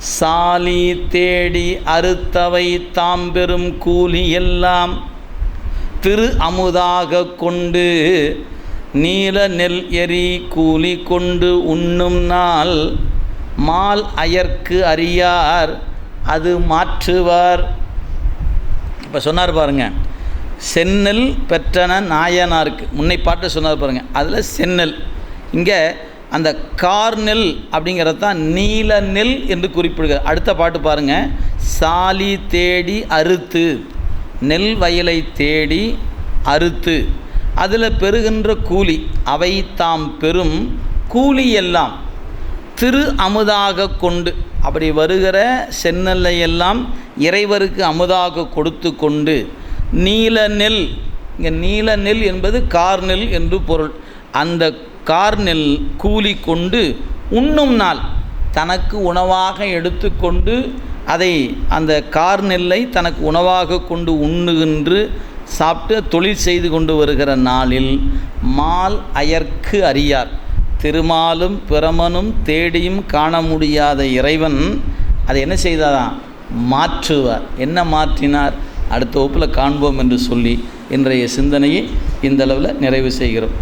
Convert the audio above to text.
சாலி தேடி அறுத்தவை தாம் பெறும் கூலி எல்லாம் திரு அமுதாக கொண்டு நீல நெல் எரி கூலி கொண்டு உண்ணும் நாள் மால் அயர்க்கு அறியார் அது மாற்றுவார். இப்போ சொன்னார் பாருங்க செந்நெல் பெற்றன நாயனாருக்கு. முன்னை பாட்டு சொன்னார் பாருங்க அதில் சென்னல் இங்கே அந்த கார்நெல் அப்படிங்கிறது தான் நீல நெல் என்று குறிப்பிடுகிறது. அடுத்த பாட்டு பாருங்கள் சாலி தேடி அறுத்து நெல் வயலை தேடி அறுத்து அதில் பெறுகின்ற கூலி அவை தாம் பெறும் கூலி எல்லாம் திரு அமுதாக கொண்டு அப்படி வருகிற செந்நெல்லையெல்லாம் இறைவருக்கு அமுதாக கொடுத்து கொண்டு நீல நெல் இங்கே நீல நெல் என்பது கார் நெல் என்று பொருள். அந்த கார்நெல் கூலி கொண்டு உண்ணும் நாள். தனக்கு உணவாக எடுத்துக்கொண்டு அதை அந்த கார் நெல்லை தனக்கு உணவாக கொண்டு உண்ணுகின்று சாப்பிட்டு தொழில் செய்து கொண்டு வருகிற நாளில் மால் அயர்க்கு அறியார். திருமாலும் பிரமனும் தேடியும் காண முடியாத இறைவன் அதை என்ன செய்தாராம்? மாற்றுவார். என்ன மாற்றினார்? அடுத்த வகுப்பில் காண்போம் என்று சொல்லி இன்றைய சிந்தனையை இந்தளவில் நிறைவு செய்கிறோம்.